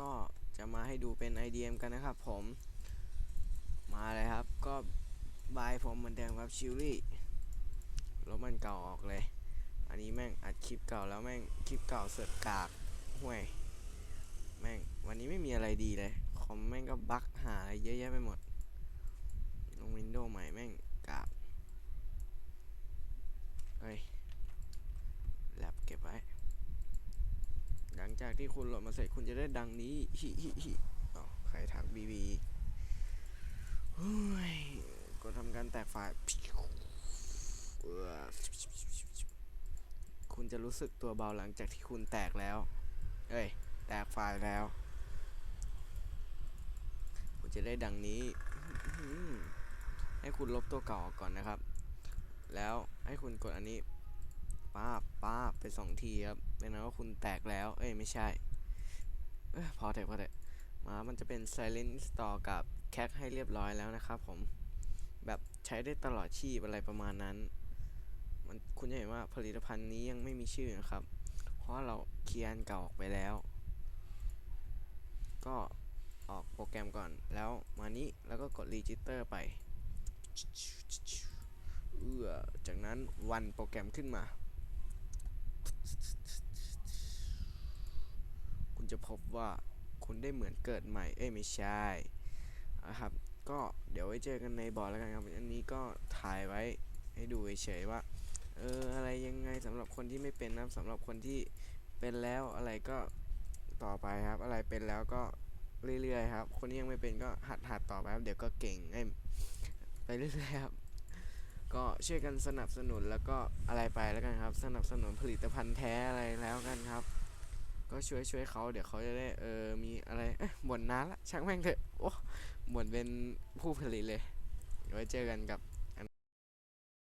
ก็จะมาให้ดูเป็น IDM กันนะครับผมมาเลยครับก็บายผมเหมือนเดิมครับชิลลี่รถมันเก่าออกเลย อันนี้แม่งอัดคลิปเก่าแล้วแม่งคลิปเก่าเสือกกากห่วยแม่งวันนี้ไม่มีอะไรดีเลยคอมแม่งก็บั๊กหาอะไรเยอะแยะไปหมดลงวินโดว์ใหม่แม่งกากเฮ้ยแลบเก็บไว้ งจากที่คุณโหลดมาเสร็จคุณจะได้ดังนี้ฮิฮิฮิอ๋อใครทักบีบีฮ้ยก็ทำการแตกไฟล์คุณจะรู้สึกตัวเบาหลังจากที่คุณแตกแล้ว เอ้ย แตกไฟล์แล้ว คุณจะได้ดังนี้ ให้คุณลบตัวเก่าออกก่อนนะครับ แล้วให้คุณกดอันนี้ ป้าป้าไปสองทีครับเป็นนั้นว่าคุณแตกแล้ว เอ้ย ไม่ใช่ เอยพอเถอะพอเถอะมา มันจะเป็น silent store กับ cache ให้เรียบร้อยแล้วนะครับผม แบบใช้ได้ตลอดชีพอะไรประมาณนั้น มันคุณจะเห็นว่าผลิตภัณฑ์นี้ยังไม่มีชื่อนะครับ เพราะเราเคลียร์เก่าออกไปแล้ว ก็ออกโปรแกรมก่อน แล้วมานี้แล้วก็กด register ไปเอ้อจากนั้นวันโปรแกรมขึ้นมา คุณจะพบว่าคุณได้เหมือนเกิดใหม่ เอ้ยไม่ใช่นะครับ ก็เดี๋ยวไว้เจอกันในบอร์ดแล้วกันครับ อันนี้ก็ถ่ายไว้ให้ดูเฉยๆว่า เอออะไรยังไงสำหรับคนที่ไม่เป็นนะครับสำหรับคนที่เป็นแล้วอะไรก็ต่อไปครับ อะไรเป็นแล้วก็เรื่อยๆครับ คนที่ยังไม่เป็นก็หัดหัดๆต่อไปครับ เดี๋ยวก็เก่งเอ้ไปเรื่อยๆครับ ก็ช่วยกันสนับสนุนแล้วก็อะไรไปแล้วกันครับ สนับสนุนผลิตภัณฑ์แท้อะไรแล้วกันครับ ก็ช่วยช่วยเขาเดี๋ยวเขาจะได้เออมีอะไรเอ้ยบ่นน้าละช่างแม่งเถอะโอ้บ่นเป็นผู้ผลิตเลยไว้เจอกันกับ